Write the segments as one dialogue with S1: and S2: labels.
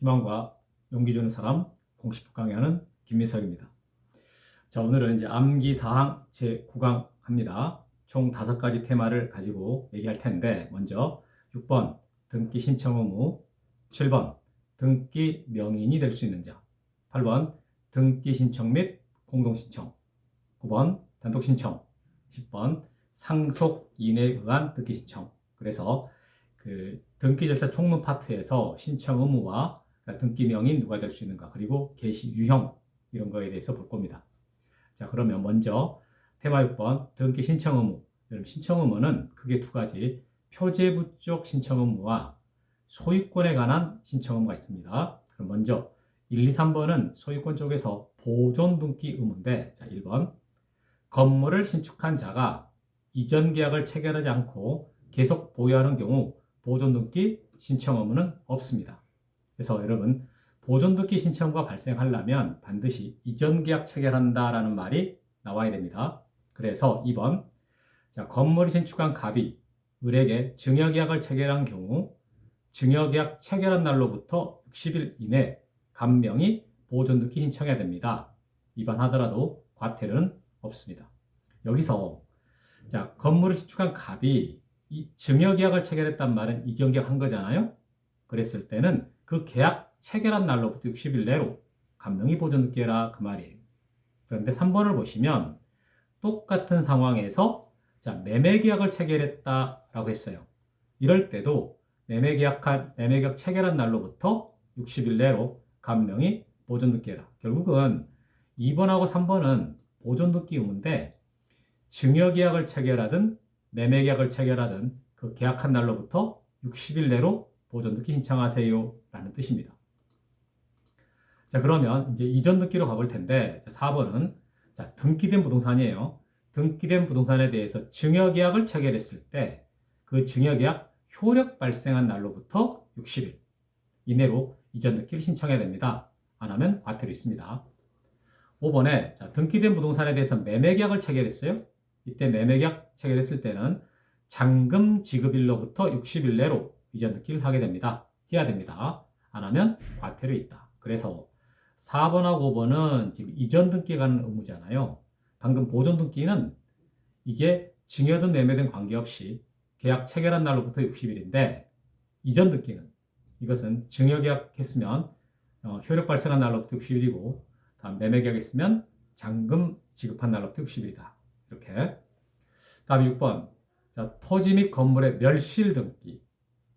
S1: 희망과 용기 주는 사람 공식 강의하는 김미석입니다. 자, 오늘은 이제 암기 사항 제 9강 합니다. 총 다섯 가지 테마를 가지고 얘기할 텐데 먼저 6번 등기 신청 의무 7번 등기 명인이 될 수 있는 자 8번 등기 신청 및 공동 신청 9번 단독 신청 10번 상속 인에 의한 등기 신청 그래서 그 등기 절차 총론 파트에서 신청 의무와 등기 명인 누가 될 수 있는가 그리고 개시 유형 이런 거에 대해서 볼 겁니다. 자 그러면 먼저 테마 6번 등기 신청 의무 여러분 신청 의무는 크게 두 가지 표제부 쪽 신청 의무와 소유권에 관한 신청 의무가 있습니다. 그럼 먼저 1, 2, 3번은 소유권 쪽에서 보존 등기 의무인데 자 1번 건물을 신축한 자가 이전 계약을 체결하지 않고 계속 보유하는 경우 보존 등기 신청 의무는 없습니다. 그래서 여러분 보존 등기 신청과 발생하려면 반드시 이전 계약 체결한다라는 말이 나와야 됩니다. 그래서 2번 자, 건물을 신축한 갑이 을에게 증여계약을 체결한 경우 증여계약 체결한 날로부터 60일 이내 감명이 보존 등기 신청해야 됩니다. 위반하더라도 과태료는 없습니다. 여기서 자 건물을 신축한 갑이 이 증여계약을 체결했단 말은 이전계약 한 거잖아요. 그랬을 때는 그 계약 체결한 날로부터 60일 내로 감명이 보존 등기 해라 그 말이에요. 그런데 3번을 보시면 똑같은 상황에서 자 매매 계약을 체결했다라고 했어요. 이럴 때도 매매 계약한 매매 계약 체결한 날로부터 60일 내로 감명이 보존 등기 해라. 결국은 2번하고 3번은 보존 등기 의무인데 증여 계약을 체결하든 매매 계약을 체결하든 그 계약한 날로부터 60일 내로 보존 등기 신청하세요 라는 뜻입니다. 자 그러면 이제 이전 등기로 가볼 텐데 자, 4번은 자 등기된 부동산이에요. 등기된 부동산에 대해서 증여계약을 체결했을 때 그 증여계약 효력 발생한 날로부터 60일 이내로 이전 등기를 신청해야 됩니다. 안 하면 과태료 있습니다. 5번에 자, 등기된 부동산에 대해서 매매계약을 체결했어요. 이때 매매계약 체결했을 때는 잔금 지급일로부터 60일 내로 이전 등기를 하게 됩니다. 해야 됩니다. 안 하면 과태료 있다. 그래서 4번하고 5번은 지금 이전 등기에 관한 의무잖아요. 방금 보존 등기는 이게 증여든 매매든 관계없이 계약 체결한 날로부터 60일인데 이전 등기는 이것은 증여계약 했으면 어, 효력 발생한 날로부터 60일이고 다음 매매계약 했으면 잔금 지급한 날로부터 60일이다. 이렇게 다음 6번 자, 토지 및 건물의 멸실 등기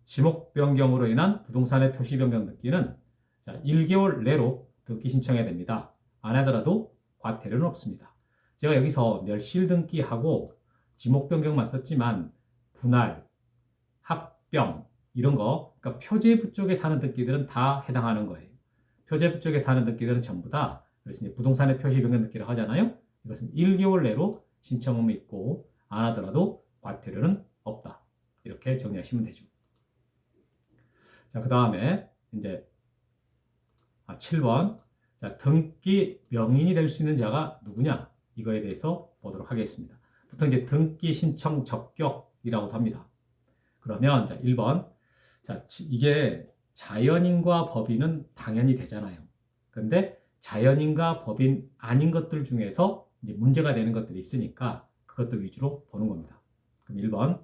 S1: 지목 변경으로 인한 부동산의 표시 변경 등기는 자, 1개월 내로 등기 신청해야 됩니다. 안 하더라도 과태료는 없습니다. 제가 여기서 멸실 등기하고 지목 변경만 썼지만 분할, 합병 이런 거 그러니까 표제부 쪽에 사는 등기들은 다 해당하는 거예요. 표제부 쪽에 사는 등기들은 전부 다 그래서 이제 부동산의 표시 변경 등기를 하잖아요. 이것은 1개월 내로 신청 의무 있고 안 하더라도 과태료는 없다. 이렇게 정리하시면 되죠. 자, 그 다음에 이제 아, 7번 자, 등기 명인이 될 수 있는 자가 누구냐? 이거에 대해서 보도록 하겠습니다. 보통 이제 등기 신청 적격이라고도 합니다. 그러면 자, 1번 자, 이게 자연인과 법인은 당연히 되잖아요. 근데 자연인과 법인 아닌 것들 중에서 이제 문제가 되는 것들이 있으니까 그것들 위주로 보는 겁니다. 그럼 1번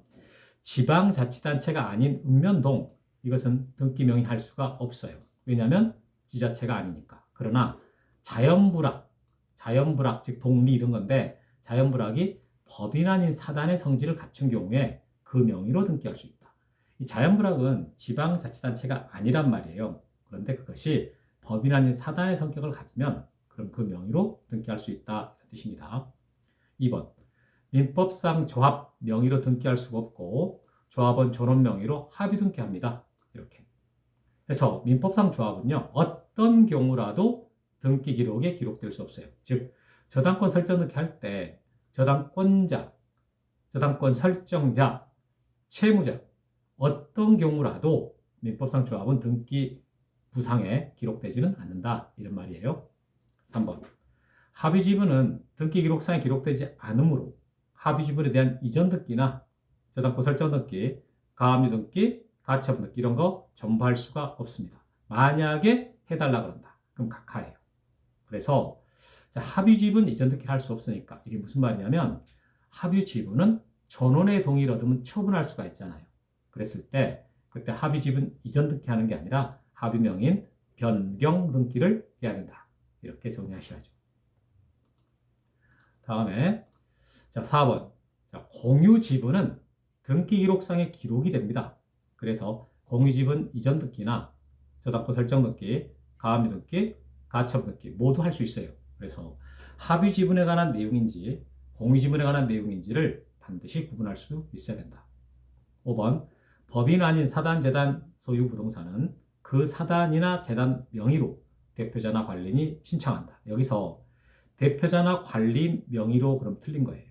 S1: 지방자치단체가 아닌 읍면동 이것은 등기 명의할 수가 없어요. 왜냐하면 지자체가 아니니까. 그러나 자연불악, 자연불악 즉 동리 이런 건데 자연불악이 법인 아닌 사단의 성질을 갖춘 경우에 그 명의로 등기할 수 있다. 이 자연불악은 지방자치단체가 아니란 말이에요. 그런데 그것이 법인 아닌 사단의 성격을 가지면 그럼 그 명의로 등기할 수 있다 뜻입니다. 2번 민법상 조합 명의로 등기할 수가 없고 조합원 존원 명의로 합의 등기합니다. 이렇게. 그래서 민법상 조합은요 어떤 경우라도 등기 기록에 기록될 수 없어요. 즉 저당권 설정 등기 할 때 저당권자, 저당권 설정자, 채무자 어떤 경우라도 민법상 조합은 등기 부상에 기록되지는 않는다 이런 말이에요. 3번 합의 지분은 등기 기록상에 기록되지 않으므로 합의 지분에 대한 이전 등기나 저당권 설정 등기, 가압류 등기, 가처분 이런 거 전부할 수가 없습니다. 만약에 해달라 그런다. 그럼 각하예요. 그래서 자, 합의 지분 이전 등기를 할수 없으니까 이게 무슨 말이냐면 합의 지분은 전원의 동의를 얻으면 처분할 수가 있잖아요. 그랬을 때 그때 합의 지분 이전 등기하는 게 아니라 합의 명인 변경 등기를 해야 된다. 이렇게 정리하셔야죠. 다음에 자 4번 자, 공유 지분은 등기 기록상에 기록이 됩니다. 그래서 공유 지분 이전 등기나 저당권 설정 등기, 가압류 등기, 가처분 등기 모두 할 수 있어요. 그래서 합의 지분에 관한 내용인지 공유 지분에 관한 내용인지를 반드시 구분할 수 있어야 된다. 5번 법인 아닌 사단 재단 소유 부동산은 그 사단이나 재단 명의로 대표자나 관리인이 신청한다. 여기서 대표자나 관리인 명의로 그럼 틀린 거예요.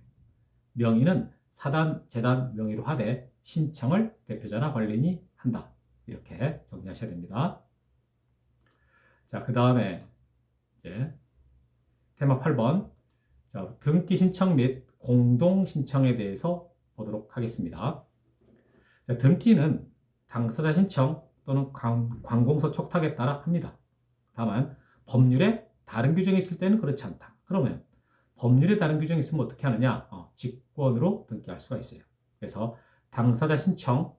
S1: 명의는 사단 재단 명의로 하되 신청을 대표자나 관리인이 한다. 이렇게 정리하셔야 됩니다. 자, 그 다음에 이제 테마 8번. 자, 등기 신청 및 공동 신청에 대해서 보도록 하겠습니다. 자, 등기는 당사자 신청 또는 관, 관공서 촉탁에 따라 합니다. 다만 법률에 다른 규정이 있을 때는 그렇지 않다. 그러면 법률에 다른 규정이 있으면 어떻게 하느냐? 어, 직권으로 등기할 수가 있어요. 그래서 당사자 신청,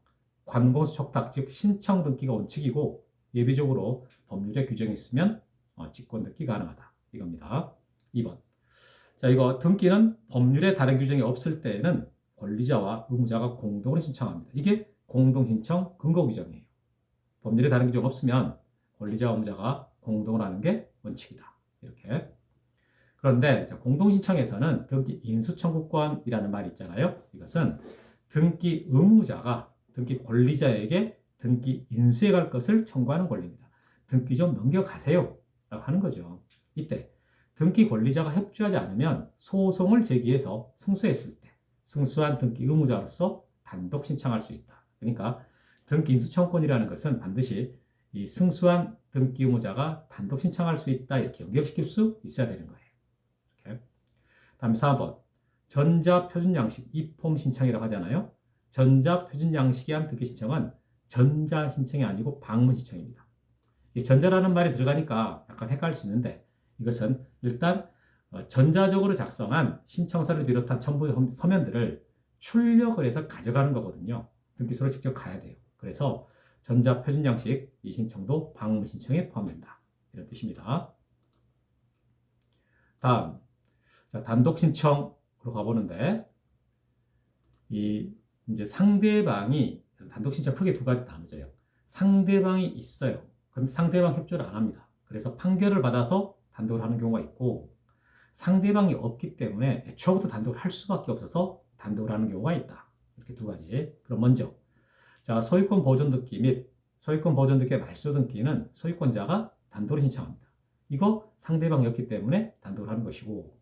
S1: 관공서 촉탁 즉 신청 등기가 원칙이고 예비적으로 법률에 규정이 있으면 어, 직권 등기 가능하다. 이겁니다. 2번. 자, 이거 등기는 법률에 다른 규정이 없을 때에는 권리자와 의무자가 공동으로 신청합니다. 이게 공동 신청 근거 규정이에요. 법률에 다른 규정 없으면 권리자와 의무자가 공동으로 하는 게 원칙이다. 이렇게. 그런데 공동 신청에서는 등기 인수 청구권이라는 말이 있잖아요. 이것은 등기 의무자가 등기 권리자에게 등기 인수해 갈 것을 청구하는 권리입니다. 등기 좀 넘겨가세요. 라고 하는 거죠. 이때 등기 권리자가 협조하지 않으면 소송을 제기해서 승소했을 때 승소한 등기 의무자로서 단독 신청할 수 있다. 그러니까 등기 인수청권이라는 것은 반드시 이 승소한 등기 의무자가 단독 신청할 수 있다 이렇게 연결시킬 수 있어야 되는 거예요. 이렇게. 다음 4번 전자표준 양식 입폼 신청이라고 하잖아요. 전자표준 양식에 한 등기 신청은 전자 신청이 아니고 방문 신청입니다. 전자라는 말이 들어가니까 약간 헷갈릴 수 있는데 이것은 일단 어, 전자적으로 작성한 신청서를 비롯한 첨부 서면들을 출력을 해서 가져가는 거거든요. 등기소로 직접 가야 돼요. 그래서 전자 표준 양식 이 신청도 방문 신청에 포함된다. 이런 뜻입니다. 다음 자, 단독 신청 으로 가보는데 이 이제 상대방이 단독 신청 크게 두 가지 나눠져요. 상대방이 있어요. 그럼 상대방 협조를 안 합니다. 그래서 판결을 받아서 단독을 하는 경우가 있고 상대방이 없기 때문에 애초부터 단독을 할 수밖에 없어서 단독을 하는 경우가 있다. 이렇게 두 가지. 그럼 먼저 자 소유권 보존 등기 및 소유권 보존 등기의 말소 등기는 소유권자가 단독으로 신청합니다. 이거 상대방이 없기 때문에 단독을 하는 것이고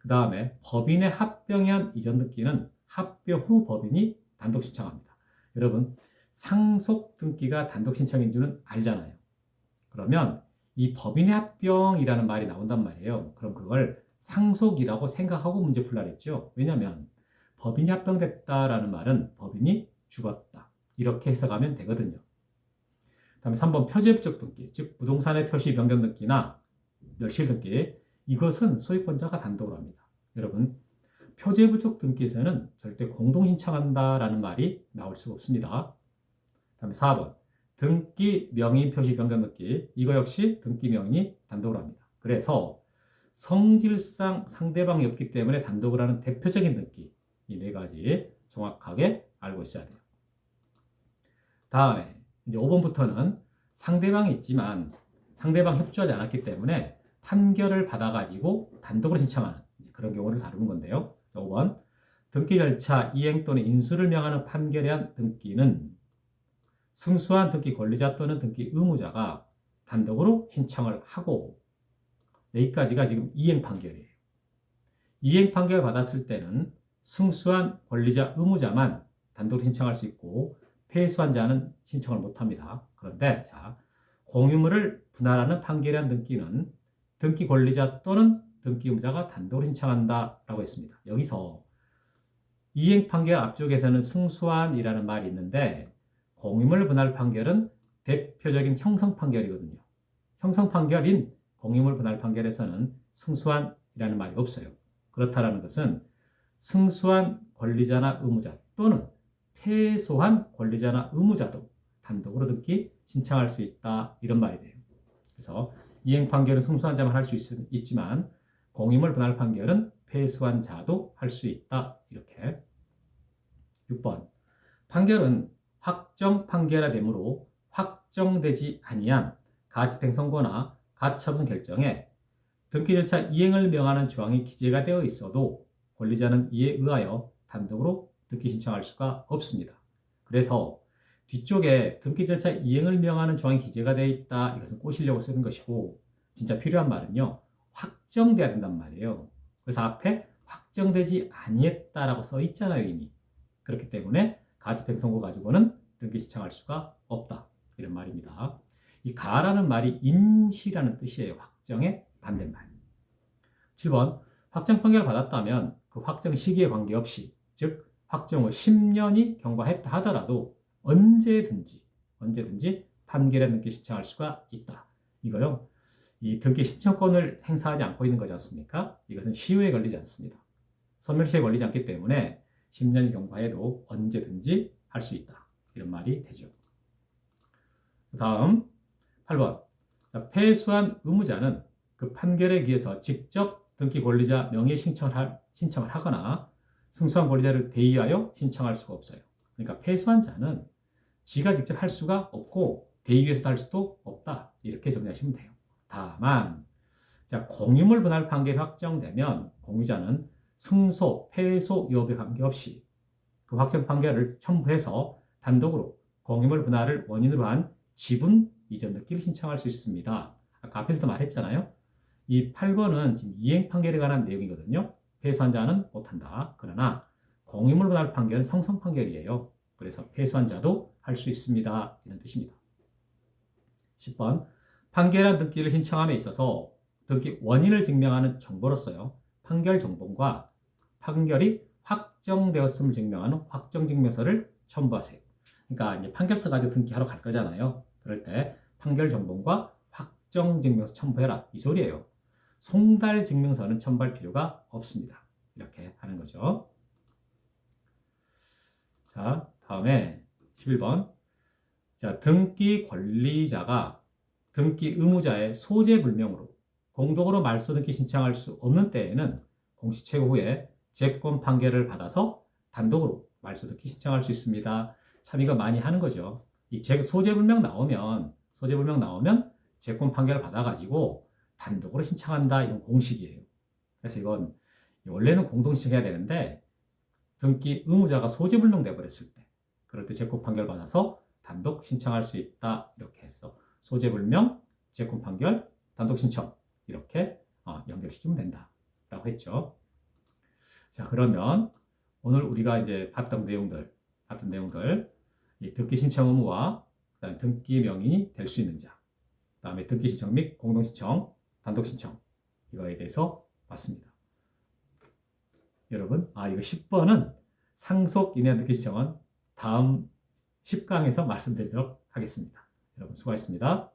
S1: 그 다음에 법인의 합병에 한 이전 등기는 합병 후 법인이 단독 신청합니다. 여러분 상속 등기가 단독 신청인 줄은 알잖아요. 그러면 이 법인의 합병이라는 말이 나온단 말이에요. 그럼 그걸 상속이라고 생각하고 문제 풀라 그랬죠. 왜냐하면 법인이 합병됐다라는 말은 법인이 죽었다. 이렇게 해석하면 되거든요. 다음에 3번 표제부적 등기, 즉 부동산의 표시 변경 등기나 멸실 등기. 이것은 소유권자가 단독으로 합니다. 여러분, 표제부적 등기에서는 절대 공동 신청한다라는 말이 나올 수가 없습니다. 다음에 4번 등기 명의 표시 변경 등기 이거 역시 등기 명의 단독으로 합니다. 그래서 성질상 상대방이 없기 때문에 단독을 하는 대표적인 등기 이 네 가지 정확하게 알고 있어야 돼요. 다음에 이제 5번부터는 상대방이 있지만 상대방 협조하지 않았기 때문에 판결을 받아가지고 단독으로 신청하는 그런 경우를 다루는 건데요. 5번 등기 절차 이행 또는 인수를 명하는 판결에 한 등기는 승소한 등기 권리자 또는 등기 의무자가 단독으로 신청을 하고 여기까지가 지금 이행 판결이에요. 이행 판결을 받았을 때는 승소한 권리자 의무자만 단독으로 신청할 수 있고 패소한 자는 신청을 못합니다. 그런데 자 공유물을 분할하는 판결한 등기는 등기 권리자 또는 등기 의무자가 단독으로 신청한다라고 했습니다. 여기서 이행 판결 앞쪽에서는 승소한이라는 말이 있는데 공유물 분할 판결은 대표적인 형성 판결이거든요. 형성 판결인 공유물 분할 판결에서는 승소한이라는 말이 없어요. 그렇다라는 것은 승소한 권리자나 의무자 또는 패소한 권리자나 의무자도 단독으로 듣기 신청할 수 있다 이런 말이 돼요. 그래서 이행 판결은 승소한 자만 할 수 있지만 공유물 분할 판결은 패소한 자도 할 수 있다. 이렇게. 6번. 판결은 확정 판결화되므로 확정되지 아니한 가집행 선고나 가처분 결정에 등기 절차 이행을 명하는 조항이 기재가 되어 있어도 권리자는 이에 의하여 단독으로 등기 신청할 수가 없습니다. 그래서 뒤쪽에 등기 절차 이행을 명하는 조항이 기재가 되어 있다. 이것은 꼬시려고 쓰는 것이고 진짜 필요한 말은요. 확정돼야 된단 말이에요. 그래서 앞에 확정되지 아니했다라고 써 있잖아요, 이미. 그렇기 때문에 가집행 선고 가지고는 등기 신청할 수가 없다. 이런 말입니다. 이 가라는 말이 임시라는 뜻이에요. 확정의 반대말. 7번 확정 판결을 받았다면 그 확정 시기에 관계없이 즉 확정 후 10년이 경과했다 하더라도 언제든지 언제든지 판결에 등기 신청할 수가 있다. 이거요. 이 등기 신청권을 행사하지 않고 있는 거지 않습니까? 이것은 시효에 걸리지 않습니다. 소멸시효에 걸리지 않기 때문에 10년이 경과해도 언제든지 할 수 있다. 이런 말이 되죠. 다음 8번. 자, 패소한 의무자는 그 판결에 기해서 직접 등기 권리자 명의 신청을, 할, 신청을 하거나 승소한 권리자를 대의하여 신청할 수가 없어요. 그러니까 패소한 자는 지가 직접 할 수가 없고 대의위에서도 할 수도 없다. 이렇게 정리하시면 돼요. 다만 자 공유물 분할 판결이 확정되면 공유자는 승소, 패소 여부에 관계없이 그 확정 판결을 첨부해서 단독으로 공유물 분할을 원인으로 한 지분 이전 등기를 신청할 수 있습니다. 아까 앞에서도 말했잖아요. 이 8번은 지금 이행 판결에 관한 내용이거든요. 패소한 자는 못한다. 그러나 공유물 분할 판결은 형성 판결이에요. 그래서 패소한 자도 할 수 있습니다. 이런 뜻입니다. 10번 판결한 등기를 신청함에 있어서 등기 원인을 증명하는 정보로서요. 판결 정보과 판결이 확정되었음을 증명하는 확정 증명서를 첨부하세요. 그러니까 이제 판결서 가지고 등기하러 갈 거잖아요. 그럴 때 판결 정보과 확정 증명서 첨부해라 이 소리예요. 송달 증명서는 첨부할 필요가 없습니다. 이렇게 하는 거죠. 자, 다음에 11번. 자, 등기 권리자가 등기 의무자의 소재 불명으로 공동으로 말소 등기 신청할 수 없는 때에는 공시 최고 후에 재권 판결을 받아서 단독으로 말소 등기 신청할 수 있습니다. 참 이거 많이 하는 거죠. 이 소재 불명 나오면 소재 불명 나오면 재권 판결을 받아가지고 단독으로 신청한다 이런 공식이에요. 그래서 이건 원래는 공동 신청해야 되는데 등기 의무자가 소재 불명 돼 버렸을 때 그럴 때 재권 판결 받아서 단독 신청할 수 있다 이렇게 해서 소재 불명 재권 판결 단독 신청 이렇게 어, 연결시키면 된다라고 했죠. 자 그러면 오늘 우리가 이제 봤던 내용들 봤던 내용들 이 등기 신청 의무와 그다음 등기 명인이 될 수 있는 자, 그다음에 등기 신청 및 공동 신청, 단독 신청 이거에 대해서 봤습니다. 여러분, 아 이거 10번은 상속 인해 등기 신청은 다음 10강에서 말씀드리도록 하겠습니다. 여러분 수고하셨습니다.